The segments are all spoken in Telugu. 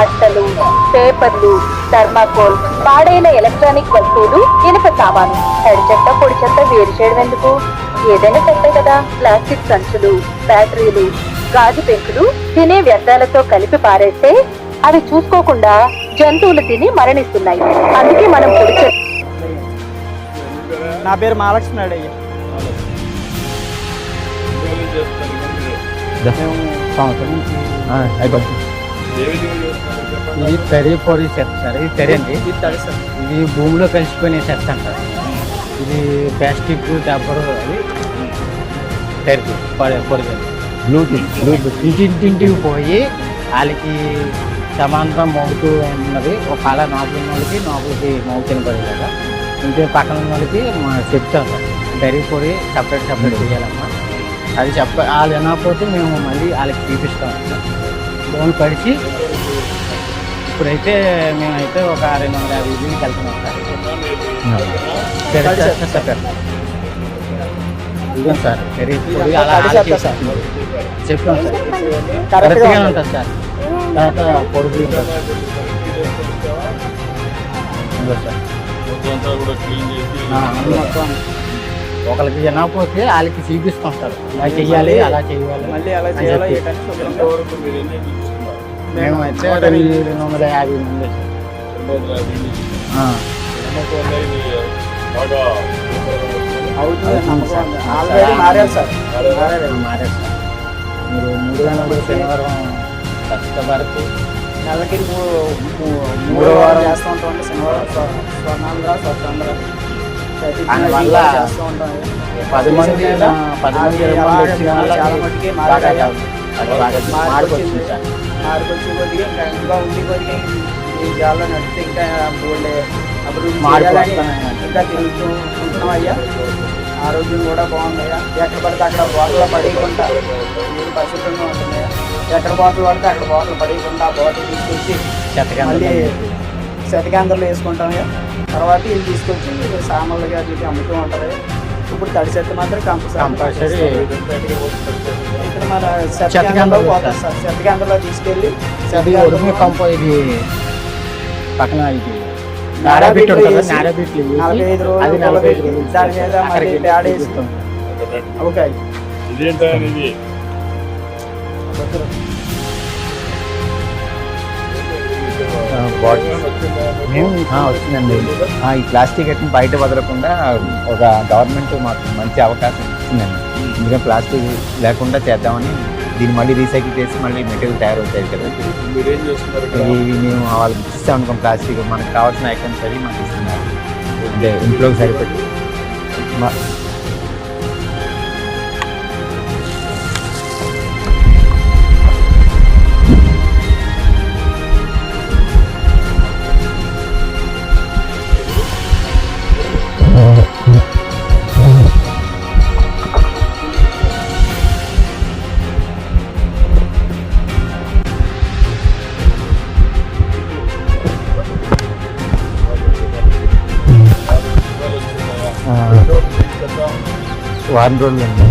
అట్టలు పేపర్లు థర్మాకోల్ పాడైన ఎలక్ట్రానిక్ వస్తువులు ఇనుప సామాను. తడి చెత్త పొడి చెత్త వేరు చేయడం ఎందుకు ఏదైనా చెత్తే కదా ప్లాస్టిక్ సంచులు బ్యాటరీలు గాజు పెంకులు తినే వ్యర్థాలతో కలిపి పారేస్తే అవి చూసుకోకుండా జంతువులు తిని మరణిస్తున్నాయి. అందుకే మనం పొడి చెత్త నా పేరు మహాలక్ష్మి మేము సంవత్సరం అయిపోతుంది. ఇది తరి పొడి చెత్త సార్ ఇది తరి అండి. ఇది సార్. భూమిలో కలిసిపోయిన చెత్త అంటారు ఇది ప్లాస్టిక్ డబ్బరు అది. తరి పొడి పొడి బ్లూటూత్ బ్లూటూత్ ఇంటింటింటికి పోయి వాళ్ళకి సమాంతరం మోగుతూ ఉన్నది. నోపులు ఉన్న వాళ్ళకి నోపులకి మోగుతున్న పడేలాగా ఇంటి పక్కన ఉన్న వాళ్ళకి మనం చెప్తాం సార్. తరి పొడి సపరేట్ సపరేట్ చేయాలమ్మా. అది చెప్ప వాళ్ళు వినకపోతే మేము మళ్ళీ వాళ్ళకి చూపిస్తాం. ఫోన్ పడిచి ఇప్పుడైతే మేమైతే ఒక రెండు వందల యాభై ఇల్లుకి వెళ్తున్నాం సార్ సార్. ఇదిగో సార్ పొడి అలా. చెప్పాం సార్ కరెక్ట్గా ఉంటుంది. సార్ తర్వాత పొడుగు సార్ మొత్తం ఒకరికి వినకపోతే వాళ్ళకి చూపిస్తాం సార్ ఇలా చెయ్యాలి అలా చెయ్యాలి మళ్ళీ అని చేయాలో మేము అయితే రెండు రెండు వందల యాభై మంది మారారు సార్. మారారు. సార్. మీరు మూడు గంటలు శనివారం కష్టపడుతూ నెలకి మూడో వారం చేస్తూ ఉంటాం శనివారం స్వ- స్వర్ణాంధ్ర స్వతంధ్ర ప్రతి దాని నెల వల్ల చేస్తూ ఉంటాం పది మంది పది మంది ఇరవై మంది వచ్చిన చాలా. వాళ్ళకి మట్టుకి బాగా మారారు. కాదు. అది బాగా మాడిపోతుంది సార్ మార్కొచ్చి కొద్దిగా ఇంకా ఇంకా ఉండి కొద్దిగా ఈ నడిస్తే ఇంకా బోల్డ్ అభివృద్ధి. ఇంకా తిరుగుతూ ఆరోగ్యం కూడా బాగుందయ్యా. ఎక్కడ పడితే అక్కడ బాటలో పడేయకుండా మీరు పరిశుభ్రంగా ఎక్కడ బాటిల్ పడితే అక్కడ బాటిల్ పడేయకుండా ఆ బాటిల్ తీసుకొచ్చి మళ్ళీ శతకేంద్రంలో వేసుకుంటామయ్యా తర్వాత ఇది తీసుకొచ్చి సామాన్లుగా చెప్పి అమ్ముతూ ఉంటారు. ఇప్పుడు తడి చెత్త మాత్రం కంపల్సరీ ఇక్కడ మన కేంద్రం పోతాం సార్. శతకేంద్రంలో తీసుకెళ్ళి ఇది పక్కన ఇది వేసి నలభై ఐదు రోజులు దాని మీద. ఓకే మేము వచ్చిందండి. ఈ ప్లాస్టిక్ అయితే బయట వదలకుండా ఒక గవర్నమెంట్ మాకు మంచి అవకాశం ఇచ్చిందండి. ఎందుకంటే ప్లాస్టిక్ లేకుండా చేద్దామని దీన్ని మళ్ళీ రీసైకిల్ చేసి మళ్ళీ మెటీరియల్ తయారవుతాయి కదా. ఇవి మేము వాళ్ళకి ఇస్తాం అనుకోం ప్లాస్టిక్. మనకు కావాల్సిన ఐటమ్స్ అవి మాకు ఇస్తున్నారు. అంటే ఇంట్లోకి సరిపడి. వారం రోజులు అండి.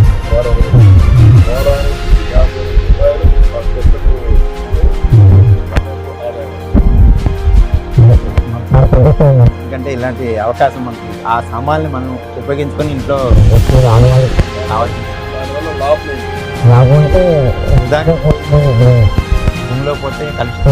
ఎందుకంటే ఇలాంటి అవకాశం మనకి ఆ సామాన్ని మనం ఉపయోగించుకొని ఇంట్లో కావాల్సిన ఉదాహరణ భూమిలో పోతే కలుషితం.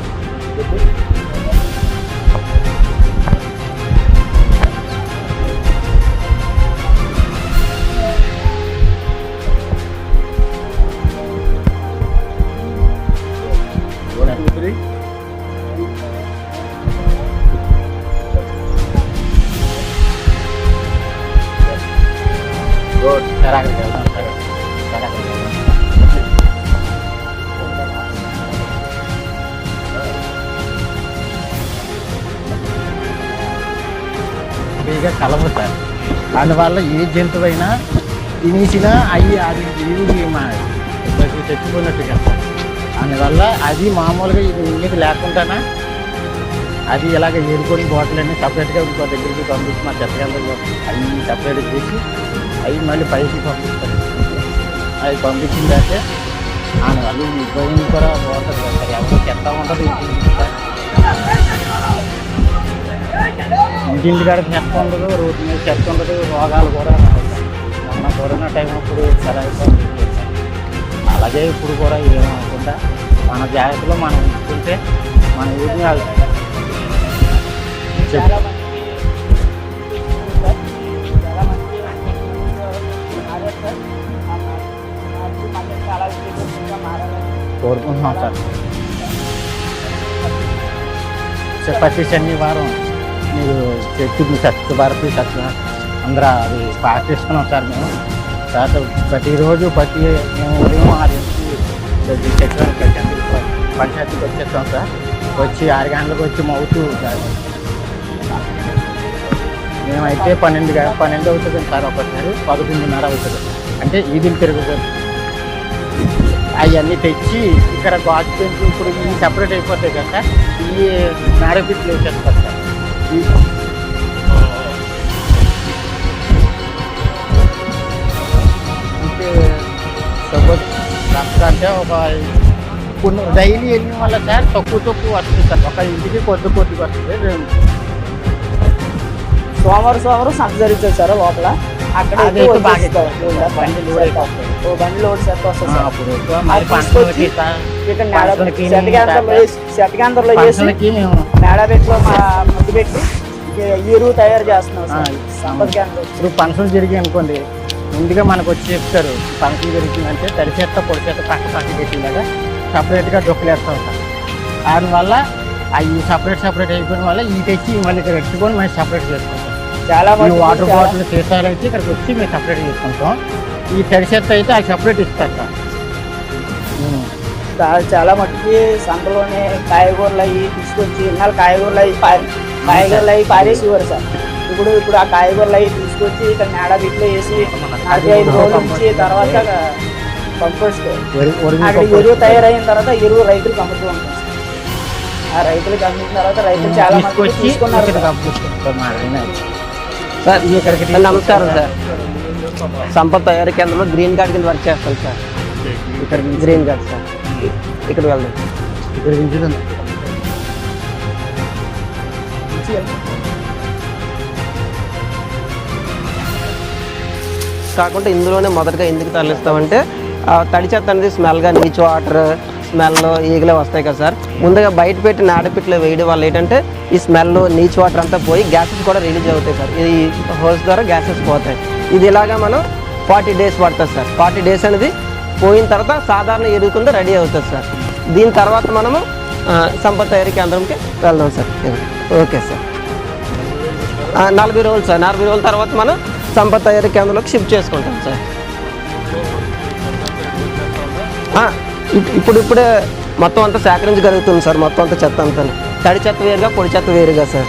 అందువల్ల ఏ జంతువైనా తినేసినా అవి అది ఇవి మా చచ్చిపోయినట్టు కదా. అది మామూలుగా ఇది నీకు లేకుండానా అది ఇలాగ ఏరుకొని బాటిల్ సపరేట్గా ఇంకో దగ్గరికి పంపించి మా అవి సపరేట్ చేసి అవి మళ్ళీ పైకి పంపిస్తారు. అవి పంపించిందంటే దానివల్ల ఈ ఇబ్బంది కూడా బాగుంటుంది ఎవరు చెత్త ఉండదు. ఇంటింటి కాడ. చెత్త ఉండదు రోడ్డు మీద చెత్త ఉండదు రోగాలు కూడా రావు. మొన్న కరోనా టైం అప్పుడు చాలా ఇబ్బంది అలాగే ఇప్పుడు కూడా ఏమనుకుంటా మన జాగ్రత్తలో మనం ఉంచుకుంటే మన ఊరిని వాళ్ళు కోరుకుంటున్నాం సార్. సార్ ప్రతి శనివారం. మీరు చెట్టు స్వచ్ఛ భారత్ స్వచ్ఛ అందరూ అది పాటిస్తున్నాం సార్ మేము. తర్వాత ప్రతిరోజు ప్రతి మేము ఉదయం ఆరింటికి చెట్టు పంచాయతీకి వచ్చేస్తాం సార్. వచ్చి ఆరు గంటలకు వచ్చి మౌతూ సార్ మేమైతే పన్నెండు గ- పన్నెండు అవుతుంది సార్ ఒకసారి పదకొండున్నర అవుతుంది. అంటే ఈదులు తిరుగుతుంది అవన్నీ తెచ్చి ఇక్కడ గాజు పెంచి ఇప్పుడు ఇవి సపరేట్ అయిపోతాయి కదా సార్. ఈ మేడపిట్లు వేసేస్తారు. సార్ ఈ- అంటే సపోజ్ రక్త అంటే ఒక కొన్ని డైలీ వెళ్ళిన వల్ల సార్ తక్కువ తక్కువ వస్తుంది సార్ ఒక ఇంటికి కొద్ది కొద్దిగా వస్తుంది రెండు- సోమవారం సోమవారం సంత జరుగుతుంది సార్ లోపల అక్కడ అదైతే ఎక్కువ బాగా వచ్చేస్తారు. ఎక్కువ. బండి లోడ్ ఎక్కువ వస్తుంది. ఓ బండి లోడ్ సెట్ వస్తుంది ఆ, సార్ అప్పుడు ఎక్కువ మరి అది ఫంక్షన్లకి తీసుకొచ్చి సార్ ఇక్కడ ఫంక్షన్లకి శతకాంతలో వేసి శతకాంతలో వేసి ఫంక్షన్లకి మేము మేడబెట్లో మా ముద్దు పెట్టి ఎరువు తయారు చేస్తున్నాం సంపద కేంద్రం. ఇప్పుడు ఫంక్షన్ జరిగి అనుకోండి ముందుగా మనకు వచ్చి చెప్తారు ఫంక్షన్ జరిగిందంటే తడి చెత్త పొడి చెత్త పక్క పక్క పెట్టిందాక సపరేట్గా డొక్కులేస్తాం సార్. దానివల్ల అవి సపరేట్ సపరేట్ అయిపోయిన వల్ల ఈ తెచ్చి మళ్ళీ ఇక్కడ పెట్టుకొని మనం సపరేట్ చేసుకుంటాం. చాలా వాటర్ బాటిల్ సీసాలు అయితే ఇక్కడికి వచ్చి మేము సపరేట్ చేసుకుంటాం. ఈ తడి చెత్త అయితే అది సపరేట్ ఇస్తారు సార్. చాలా మట్టుకి సంతలోనే కాయగూరలు అవి తీసుకొచ్చి ఇన్నాళ్ళు కాయగూరలు అవి కాయగూరలు అవి పారేసేవారు సార్. ఇప్పుడు ఇప్పుడు ఆ కాయగూరలు అవి తీసుకొచ్చి ఇక్కడ మేడ బిట్లో వేసి నలభై ఐదు రోజులు ఉంచి తర్వాత కంపోస్ట్ అక్కడ ఎరువు తయారైన తర్వాత ఎరువు రైతులకు అమ్ముతూ ఉంటాం సార్. ఆ రైతులకు అమ్మిన తర్వాత రైతులు చాలా మంది తీసుకున్నారు సార్. ఇక్కడికి నమస్కారం సార్. సంపత్ తయారీ కేంద్రంలో గ్రీన్ కార్డ్ కింద వర్క్ చేస్తాను సార్. ఇక్కడ గ్రీన్ కార్డ్ సార్. ఇక్కడ వెళ్దాం. ఇక్కడ నుంచి కాకుండా ఇందులోనే మొదటగా ఎందుకు తరలిస్తామంటే తడి చెత్త అనేది స్మెల్గా నీచు వాటర్ స్మెల్ ఈగలే వస్తాయి కదా సార్. ముందుగా బయట పెట్టి నాడపిట్లో వేయడం వల్ల ఏంటంటే ఈ స్మెల్ నీచు వాటర్ అంతా పోయి గ్యాసెస్ కూడా రిలీజ్ అవుతాయి సార్. ఈ హోల్స్ ద్వారా గ్యాసెస్ పోతాయి. ఇది ఇలాగా మనం ఫార్టీ డేస్ పడుతుంది సార్. ఫార్టీ డేస్ అనేది పోయిన తర్వాత సాధారణ ఎరువు రెడీ అవుతుంది సార్. దీని తర్వాత మనము సంపద తయారీ కేంద్రంకి వెళ్దాం సార్. Okay sir. నలభై రోజులు సార్. నలభై రోజుల తర్వాత మనం సంపద తయారీ కేంద్రంలోకి షిఫ్ట్ చేసుకుంటాం సార్. ఇప్- ఇప్పుడు ఇప్పుడే మొత్తం అంతా సేకరించగలుగుతుంది సార్. మొత్తం అంతా చెత్త అంతా. తడి చెత్త వేరుగా పొడి చెత్త వేరుగా సార్.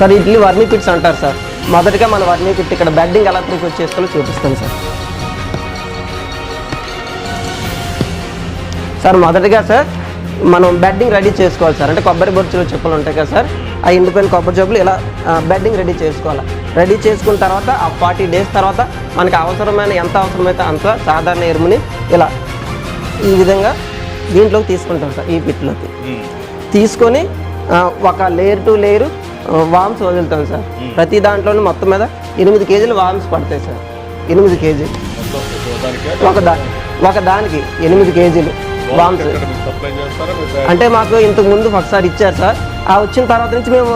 సార్ ఇడ్లీ వర్మీ పిట్స్ అంటారు సార్. మొదటిగా మన వర్మీ పిట్ ఇక్కడ బెడ్డింగ్ ఎలా ప్రిపేర్ చేసుకోవాలో చూపిస్తాను సార్. సార్ మొదటిగా సార్ మనం బెడ్డింగ్ రెడీ చేసుకోవాలి సార్. అంటే కొబ్బరి బొచ్చులు చెప్పులు ఉంటాయి కదా సార్ ఆ ఎండిపోయిన కొబ్బరి చెప్పులు ఇలా బెడ్డింగ్ రెడీ చేసుకోవాలి. రెడీ చేసుకున్న తర్వాత ఆ ఫార్టీ డేస్ తర్వాత మనకి అవసరమైన ఎంత అవసరమైతే అంత సాధారణ ఎరుముని ఇలా ఈ విధంగా దీంట్లోకి తీసుకుంటాం సార్ ఈ పిట్లోకి. తీసుకొని ఒక లేయర్ టు లేయర్ వామ్స్ వదులుతాం సార్. ప్రతి దాంట్లోనూ మొత్తం మీద ఎనిమిది కేజీలు వామ్స్ పడతాయి సార్. ఎనిమిది కేజీలు. ఒక దా ఒక దానికి ఎనిమిది కేజీలు. తయారు అంటే మాకు ఇంతకు ముందు ఒకసారి ఇచ్చారు సార్. ఆ వచ్చిన తర్వాత నుంచి మేము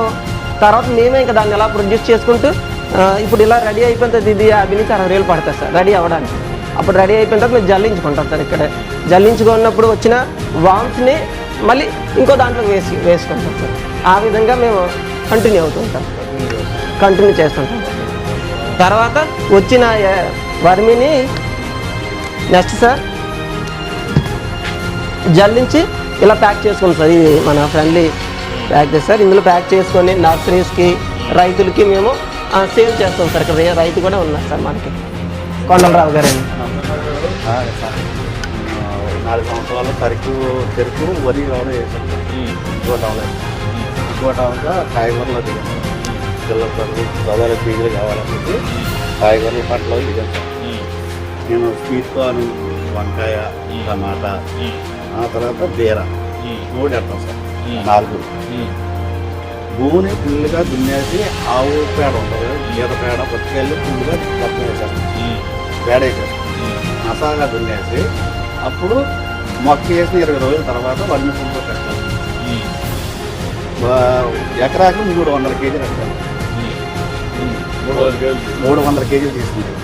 తర్వాత మేమే ఇంకా దాన్ని ఎలా ప్రొడ్యూస్ చేసుకుంటూ ఇప్పుడు ఇలా రెడీ అయిపోయిన తర్వాత ఇది యాభై నుంచి అరవై వేలు పడుతుంది సార్ రెడీ అవ్వడానికి. అప్పుడు రెడీ అయిపోయిన తర్వాత మేము జల్లించుకుంటాం సార్ ఇక్కడ. జల్లించుకున్నప్పుడు వచ్చిన వామ్స్ని మళ్ళీ ఇంకో దాంట్లో వేసి వేసుకుంటాం సార్. ఆ విధంగా మేము కంటిన్యూ అవుతుంటాం కంటిన్యూ చేస్తుంటాం తర్వాత వచ్చిన వర్మిని నెక్స్ట్ సార్ జల్లించి ఇలా ప్యాక్ చేసుకుంటాం సార్. ఇది మన ఫ్రెండ్లీ ప్యాక్ చేసి సార్. ఇందులో ప్యాక్ చేసుకొని నర్సరీస్కి రైతులకి మేము సేల్ చేస్తాం సార్. ఇక్కడ రైతు కూడా ఉన్నారు సార్ మనకి. కొండలరావు గారండి ఆ, సార్. ఆ, నాలుగు సంవత్సరాలు సరుకు చెరుకు వరి కూడా వేసాం ఇంకో టౌన్ ఇంకో టౌన్గా కాయగూరలో దిగాం పిల్లల సోదర బీజులు కావాలని చెప్పి కాయగూరల పంటలో దిగాం సార్. నేను కార్న్ వంకాయ టమాటా ఆ తర్వాత బీర. మూడు పెడతాం సార్. నాలుగు. భూమిని ఫుల్గా దున్నేసి ఆవు పేడ ఉంటుంది గీత పేడ పట్టుకెళ్ళి ఫుల్గా వేసేస్తాం. పేడ వేసేస్తాం. మసాలా దున్నేసి అప్పుడు మొక్క వేసిన ఇరవై రోజుల తర్వాత వడ్ని పుంపు పెట్టాలి వా- ఎకరాకి మూడు వందల కేజీలు పెట్టాలి మూడు వందల కేజీలు. తీసుకుంటాం.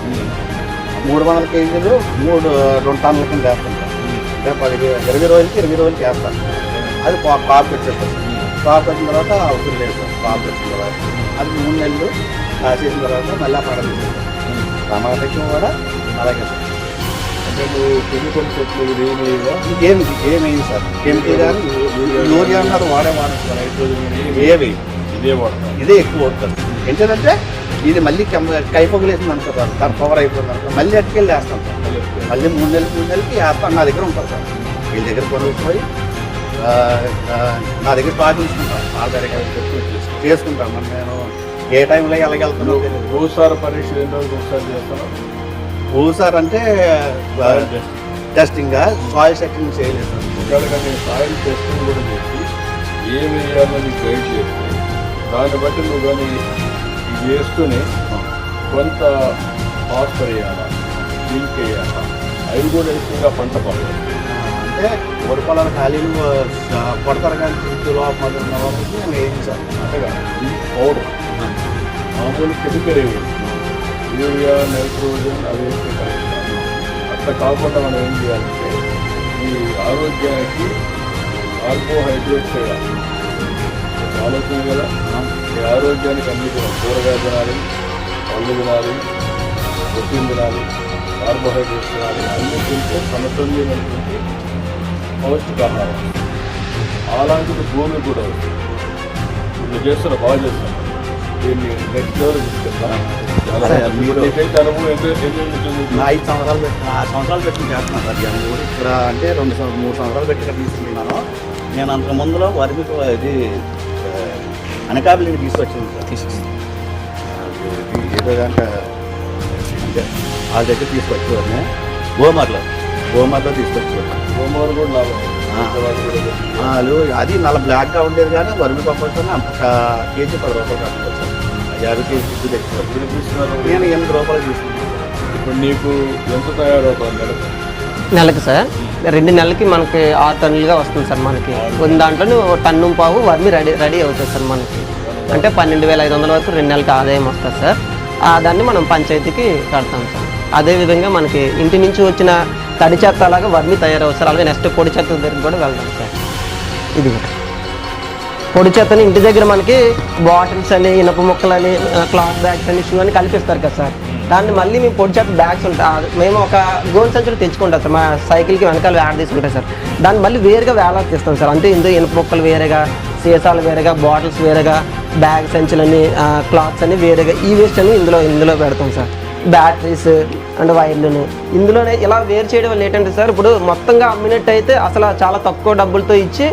మూడు వందల కేజీలు మూడు రెండు టన్నుల కింద వేస్తుంటాం. అంటే పది ఇరవై రోజులకి ఇరవై రోజులకి వేస్తాం. అది పా- కాపు వచ్చేస్తాం కాపు వచ్చిన తర్వాత అవసరం లేదు కాపు వచ్చిన తర్వాత అది మూడు నెలలు కాసేసిన తర్వాత మళ్ళీ తీసుకుంటాం టమాటాకి కూడా అలాగే సార్. అంటే నువ్వు కెమికల్ చెట్లు ఇది ఏమి ఏమైంది సార్? కెమికల్ కానీ యూరియా అన్నది వాడే వాడచ్చు నైట్రోజన్ ఇది వాడతాం ఇదే ఎక్కువ అవుతుంది ఏంటంటే ఇది మళ్ళీ కైపొగలేసింది అనుకో సార్. దాని పవర్ అయిపోతుంది అనుకో. మళ్ళీ అట్టుకెళ్ళి వేస్తాం సార్. మళ్ళీ మూడు నెలలు మూడు నెలలకి వేస్తాం నా దగ్గర ఉంటుంది సార్. వీళ్ళ దగ్గర ఆ, నా దగ్గర స్టాక్ తీసుకుంటాం. వాళ్ళ దగ్గర చేసుకుంటాం. మరి నేను ఏ టైంలో ఎలాగెళ్తానో తెలియదు భూసార పరీక్ష ఎన్నో రోజులు ఒకసారి చేస్తాను సార్ అంటే టెస్టింగ్ సాయిల్ సెట్టింగ్ చేయలేదు సార్. ఒకవేళ నేను సాయిల్ టెస్టింగ్ కూడా చేసి ఏమి వేయాలో నీకు గైడ్ చేస్తే దాన్ని బట్టి నువ్వు కానీ వేస్తూనే కొంత ఫాస్ఫర్ వేయాలా జింక్ వేయాలా అవి కూడా వేస్తుందిగా పంట పడదు అంటే వరి పొలాల ఖాళీలు ఆ, కొడతారు కానీ ఇంటిలో మొదలు ఉన్న వాళ్ళకి నేను సార్ అంతేగా ఇది పౌడర్ మామూలు కెమికల్ యూరియా నైట్రోజన్ అవి. అట్లా కాకుండా మనం ఏం చేయాలంటే ఈ ఆరోగ్యానికి కార్బోహైడ్రేట్స్ వేయాలి ఆలోచన కదా ఈ ఆరోగ్యానికి అన్ని కూడా కూరగాయ తినాలి పళ్ళు తినాలి ప్రోటీన్ తినాలి కార్బోహైడ్రేట్స్ తినాలి అన్ని తింటే సమతుల్యమైనటువంటి పౌష్టికాహారం. అలాంటిది భూమి కూడా ఇప్పుడు చేస్తున్నా బాగా చేస్తున్నా. దీన్ని నెక్స్ట్ లెవెల్ తీసుకెళ్తాను ఐదు సంవత్సరాలు పెట్టి ఆరు సంవత్సరాలు పెట్టి చేస్తున్నాను సార్ ఇవన్నీ కూడా. ఇక్కడ అంటే రెండు మూడు సంవత్సరాలు పెట్టి ఇక్కడ నేను అంత ముందులో వరికి ఇది ఆ, అనకాపల్లిని తీసుకొచ్చింది సార్. అది ఏదో దాంట్లో అంటే వాళ్ళ దగ్గర తీసుకొచ్చేవాడిని. గోమర్లో. గోమర్లో తీసుకొచ్చేవాడిని. గోమారు కూడా. వాళ్ళు అది నల్ల బ్లాక్గా ఉండేది కానీ వరిమి పంపడం అంత కేజీ పది రూపాయలు కట్టుకోవచ్చు యాభై కేజీ ఫుడ్ తెచ్చుకోవచ్చు ఇప్పుడు తీసుకున్నారు. నేను ఎనిమిది రూపాయలు తీసుకున్నాను. ఇప్పుడు నీకు ఎంత తయారవుతుంది? నెలకు నెలకి సార్. రెండు నెలలకి మనకి ఆరు టన్నులుగా వస్తుంది సార్ మనకి. కొన్ని దాంట్లో టన్ను పావు వర్మి రెడీ రెడీ అవుతుంది సార్ మనకి. అంటే పన్నెండు వేల ఐదు వందల వరకు రెండు నెలలకి ఆదాయం వస్తుంది సార్. ఆ దాన్ని మనం పంచాయతీకి కడతాం సార్. అదేవిధంగా మనకి ఇంటి నుంచి వచ్చిన తడి చెత్త అలాగా వర్మి తయారవుతుంది సార్. అలాగే నెక్స్ట్ పొడి చెత్త దగ్గరికి కూడా వెళ్తాం సార్. ఇది కూడా పొడి చెత్తని ఇంటి దగ్గర మనకి బాటిల్స్ అని ఇనప ముక్కలని క్లాత్ బ్యాగ్స్ అని షూ అని కల్పిస్తారు కదా సార్. దాన్ని మళ్ళీ మేము పొడి చెత్త బ్యాగ్స్ ఉంటాయి మేము ఒక గోల్ సంచులు తెచ్చుకుంటాం సార్ మా సైకిల్కి వెనకాల వేడ తీసుకుంటాం సార్. దాన్ని మళ్ళీ వేరుగా వేలాలు తీస్తాం సార్. అంటే ఇందులో ఇనుప ముక్కలు వేరేగా సీసాలు వేరేగా బాటిల్స్ వేరేగా బ్యాగ్ సంచులని క్లాత్స్ అని వేరేగా ఈ వేస్ట్ అని ఇందులో ఇందులో పెడతాం సార్. బ్యాటరీస్ అండ్ వైర్లను ఇందులోనే ఇలా వేరు చేయడం వల్ల ఏంటంటే సార్ ఇప్పుడు మొత్తంగా అమ్మినట్టు అయితే అసలు చాలా తక్కువ డబ్బులతో ఇచ్చి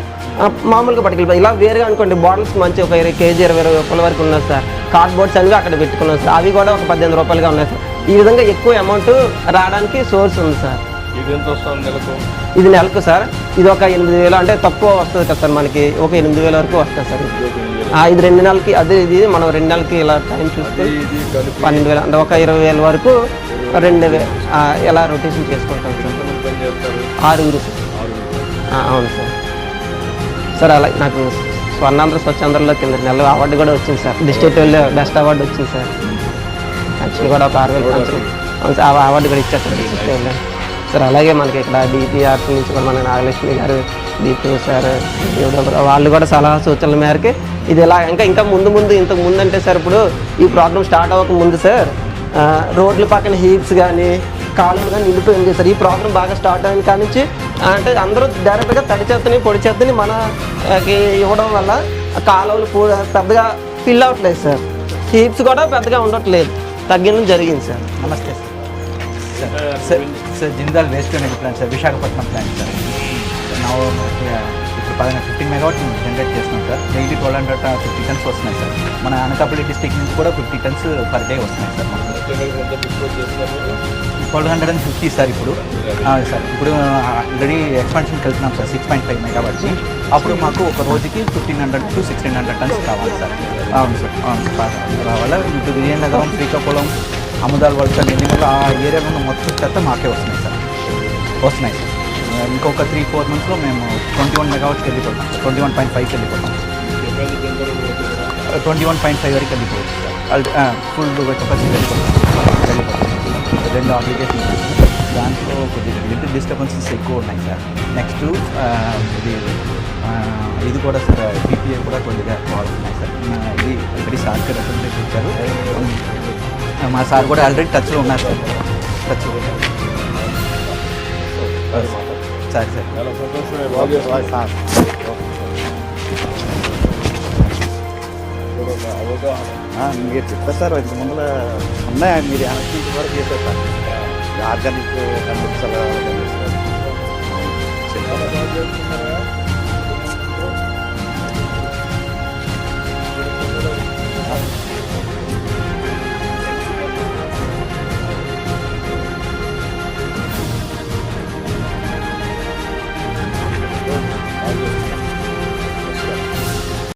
మామూలుగా పట్టుకెళ్ళిపోయి ఇలా వేరుగా అనుకోండి బాటిల్స్ మంచి ఒక ఇరవై కేజీ ఇరవై రూపాయల వరకు ఉన్నాయి సార్. కార్డ్బోర్డ్స్ అనేవి అక్కడ పెట్టుకున్నాం సార్. అవి కూడా ఒక పద్దెనిమిది రూపాయలుగా ఉన్నాయి సార్. ఈ విధంగా ఎక్కువ అమౌంట్ రావడానికి సోర్స్ ఉంది సార్. ఇది నెలకు? సార్. ఇది ఒక ఎనిమిది వేలు అంటే తక్కువ వస్తుంది కదా సార్ మనకి. ఒక ఎనిమిది వేల వరకు వస్తుంది సార్. ఇది రెండు నెలలకి అదే ఇది మనం రెండు నెలలకి ఇలా టైం చూస్తే పన్నెండు వేలు అంటే ఒక ఇరవై వేల వరకు రెండు ఎలా రొటేషన్ చేసుకుంటాం సార్. ఆరుగురు సార్. అవును సార్. సార్ అలా నాకు స్వర్ణాంధ్ర స్వచ్ఛాంధ్రలో కింద నెల అవార్డు కూడా వచ్చింది సార్. డిస్ట్రిక్ట్ వెళ్ళి బెస్ట్ అవార్డు వచ్చింది సార్. యాక్చువల్లీ కూడా ఒక ఆరు వేలు సంవత్సరం ఆ అవార్డు కూడా ఇచ్చారు సార్ డిస్ట్రిక్ట్ వెళ్ళి సార్ అలాగే మనకి ఇక్కడ డిపిఆర్ నుంచి కూడా మన నాగలక్ష్మి గారు దీపు సార్ వాళ్ళు కూడా సలహా సూచనల మేరకు ఇది ఎలా ఇంకా ఇంకా ముందు ముందు ఇంతకు ముందు అంటే సార్ ఇప్పుడు ఈ ప్రాబ్లం స్టార్ట్ అవ్వక ముందు సార్ రోడ్ల పక్కన హీప్స్ కానీ కాలువలు కానీ నిండిపోయింది సార్. ఈ ప్రోగ్రామ్ బాగా స్టార్ట్ అయిన కాడి నుంచి అంటే అందరూ డైరెక్ట్గా తడి చేతని పొడి చేతని మనకి ఇవ్వడం వల్ల కాలువలు పెద్దగా ఫిల్ అవ్వట్లేదు సార్. హీప్స్ కూడా పెద్దగా ఉండట్లేదు. తగ్గడం జరిగింది సార్. నమస్తే sir. Sir sir Jindal waste అనేది plant sir. Visakhapatnam plant sir. నా ఇప్పుడు పదిహేను ఫిఫ్టీన్ మెగావాట్ జనరేట్ చేస్తున్నాం sir. Daily twelve hundred fifty tons వస్తున్నాయి సార్. మన అనకాపల్లి డిస్టిక్ నుంచి కూడా ఫిఫ్టీ టన్స్ పర్ డే వస్తున్నాయి సార్. మనకు twelve hundred and fifty sir ఇప్పుడు. సార్ ఇప్పుడు ఆల్రెడీ ఎక్స్పాన్షన్కి వెళ్తున్నాం sir six point five megawatts అప్పుడు మాకు ఒక రోజుకి fifteen hundred to sixteen hundred tons కావాలి సార్. అవును సార్ అవును సార్ రావాలా? ఇటు విజయనగరం శ్రీకాకుళం అముదాల్ వలస నెల్లిమల ఆ ఏరియాలో ఉన్న మొత్తం చెత్త మాకే వస్తున్నాయి సార్. వస్తున్నాయి సార్. ఇంకొక త్రీ ఫోర్ మంత్స్లో మేము ట్వంటీ వన్ మెగావాట్స్కి వెళ్ళిపోతాం ట్వంటీ వన్ పాయింట్ ఫైవ్కి వెళ్ళిపోతాం ట్వంటీ వన్ పాయింట్ ఫైవ్ వరకు వెళ్ళిపోవచ్చు సార్. ఫుల్ కెపాసిటీ వెళ్ళిపోతాం వెళ్ళిపోతాం. రెండు అప్లికేషన్ దాంట్లో కొద్దిగా లిటిల్ డిస్టర్బెన్సెస్ ఎక్కువ ఉన్నాయి సార్. నెక్స్ట్ ఇది ఇది కూడా సార్ పీపీఏ కూడా కొద్దిగా ప్రాబ్లమ్ ఉన్నాయి సార్. ఇది ఆల్రెడీ సార్కి రిప్రజెంటేషన్ ఇచ్చారు. మా సార్ కూడా ఆల్రెడీ టచ్లో ఉన్నారు సార్. టచ్లో సరే సార్. అవగాహన. ನಿಮಗೆ ಸಿಗ್ತದೆ ಸರ್ ಇದಕ್ಕೆ ಮೊದಲ ಮೊನ್ನೆ ನೀವು ಹಣಕ್ಕಿಂತವರೆಗೆ ಇದೆ ಸರ್ ಆರ್ಗ್ಯಾನಿಕ್ ಸಲ ಸಿಗ್ತದೆ